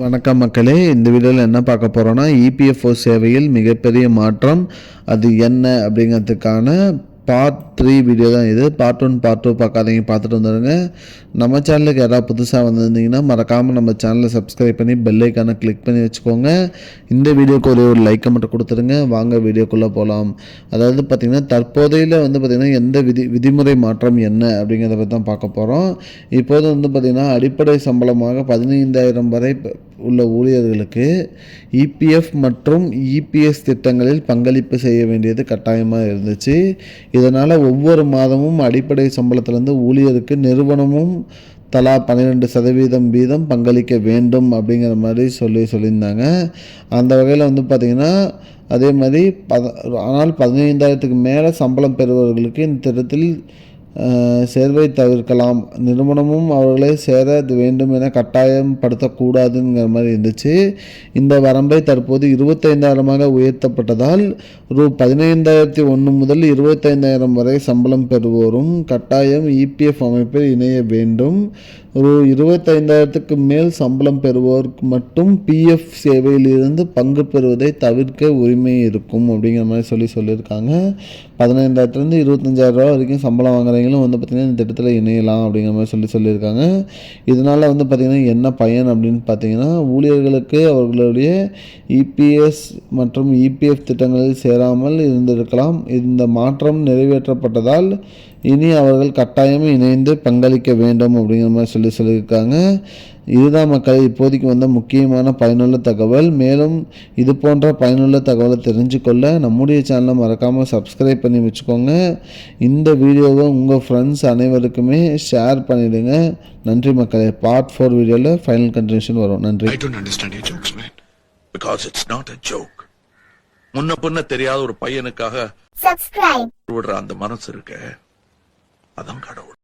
வணக்கம் மக்களே. இந்த வீடியோவில் என்ன பார்க்க போகிறோன்னா இபிஎஃப்ஓ சேவையில் மிகப்பெரிய மாற்றம். அது என்ன அப்படிங்கிறதுக்கான பார்ட் த்ரீ வீடியோ தான் இது. பார்ட் ஒன் பார்ட் டூ பார்க்காதீங்க பார்த்துட்டு வந்துடுங்க. நம்ம சேனலுக்கு யாராவது புதுசாக வந்திருந்தீங்கன்னா மறக்காமல் நம்ம சேனலை சப்ஸ்கிரைப் பண்ணி பெல் ஐக்கானை கிளிக் பண்ணி வச்சுக்கோங்க. இந்த வீடியோக்கு ஒரே ஒரு லைக்கை மட்டும் கொடுத்துருங்க வாங்க வீடியோக்குள்ளே போகலாம் அதாவது பார்த்திங்கன்னா தற்போதையில் வந்து பார்த்திங்கன்னா எந்த விதி விதிமுறை மாற்றம் என்ன அப்படிங்கிறத பற்றி தான் பார்க்க போகிறோம் இப்போது வந்து பார்த்திங்கன்னா அடிப்படை சம்பளமாக பதினைந்தாயிரம் வரை உள்ள ஊழியர்களுக்கு இபிஎஃப் மற்றும் இபிஎஸ் திட்டங்களில் பங்களிப்பு செய்ய வேண்டியது கட்டாயமாக இருந்துச்சு. இதனால் ஒவ்வொரு மாதமும் அடிப்படை சம்பளத்திலேருந்து ஊழியருக்கு நிறுவனமும் தலா பன்னிரெண்டு சதவீதம் வீதம் பங்களிக்க வேண்டும் அப்படிங்கிற மாதிரி சொல்லி சொல்லியிருந்தாங்க. அந்த வகையில் வந்து பார்த்திங்கன்னா அதே மாதிரி பத ஆனால் பதினைந்தாயிரத்துக்கு மேலே சம்பளம் பெறுபவர்களுக்கு இந்த திட்டத்தில் சேர்வை தவிர்க்கலாம். நிறுவனமும் அவர்களை சேர வேண்டும் என கட்டாயப்படுத்தக்கூடாதுங்கிற மாதிரி இருந்துச்சு. இந்த வரம்பை தற்போது இருபத்தைந்தாயிரமாக உயர்த்தப்பட்டதால் ரூ. பதினைந்தாயிரத்தி ஒன்று முதல் இருபத்தைந்தாயிரம் வரை சம்பளம் பெறுவோரும் கட்டாயம் இபிஎஃப் அமைப்பில் இணைய வேண்டும். ரூ. இருபத்தைந்தாயிரத்துக்கு மேல் சம்பளம் பெறுவோருக்கு மட்டும் பிஎஃப் சேவையிலிருந்து பங்கு பெறுவதை தவிர்க்க உரிமை இருக்கும் அப்படிங்கிற மாதிரி சொல்லி சொல்லியிருக்காங்க. பதினைந்தாயிரத்துலேருந்து இருபத்தஞ்சாயிரம் ரூபா வரைக்கும் சம்பளம் குழந்தைகளும் வந்து பார்த்திங்கன்னா இந்த திட்டத்தில் இணையலாம் அப்படிங்கிற மாதிரி சொல்லி சொல்லியிருக்காங்க. இதனால் வந்து பார்த்திங்கன்னா என்ன பயன் அப்படின்னு பார்த்தீங்கன்னா ஊழியர்களுக்கு அவர்களுடைய இபிஎஸ் மற்றும் இபிஎஃப் திட்டங்களில் சேராமல் இருந்திருக்கலாம். இந்த மாற்றம் நிறைவேற்றப்பட்டதால் இனி அவர்கள் கட்டாயம் இணைந்து பங்களிக்க வேண்டும் அப்படிங்கிற மாதிரி சொல்லி சொல்லியிருக்காங்க. இதுதான் மக்கள் இப்போதைக்கு வந்த முக்கியமான பயனுள்ள தகவல். மேலும் இது போன்ற பயனுள்ள தகவலை தெரிஞ்சுக்கொள்ள நம்முடைய சேனலை மறக்காமல் சப்ஸ்கிரைப் பண்ணி வச்சுக்கோங்க. இந்த வீடியோவை உங்கள் ஃப்ரெண்ட்ஸ் அனைவருக்குமே ஷேர் பண்ணிவிடுங்க நன்றி மக்களே பார்ட் ஃபோர் வீடியோவில் ஃபைனல் கண்டினியூஷன் வரும் நன்றி I don't understand your jokes, man. Because it's not a joke. முன்ன பின்ன தெரியாத ஒரு பையனுக்காக subscribe. விடுற அந்த மனசு இருக்க அதான் கடவுள்